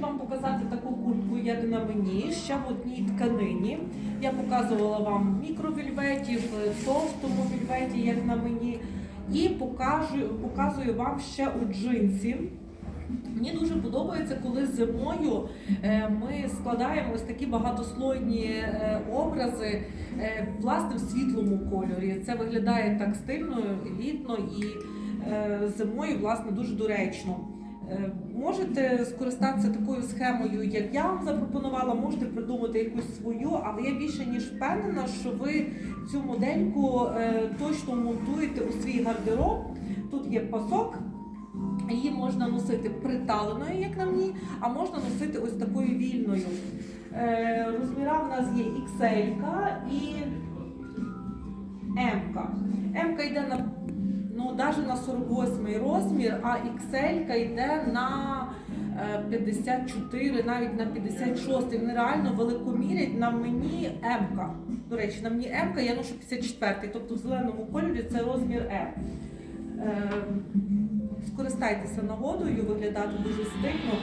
вам показати таку куртку, як на мені, ще в одній тканині. Я показувала вам мікровільветі, в товстому вільветі, як на мені. І покажу, показую вам ще у джинсі. Мені дуже подобається, коли зимою е, ми складаємо ось такі багатослойні е, образи е, власне в світлому кольорі. Це виглядає так стильно, елітно і е, зимою власне дуже доречно. Е, Можете скористатися такою схемою, як я вам запропонувала, можете придумати якусь свою, але я більше ніж впевнена, що ви цю модельку е, точно монтуєте у свій гардероб. Тут є пасок, Її можна носити приталеною, як на мені, а можна носити ось такою вільною. Е, розміра в нас є XL і М. М йде на навіть на 48 розмір, а XL йде на е, 54, навіть на 56. Вони реально великомірять на мені М. До речі, на мені М, я ношу 54, тобто в зеленому кольорі це розмір М. Е, Скористайтеся нагодою, виглядати дуже стильно.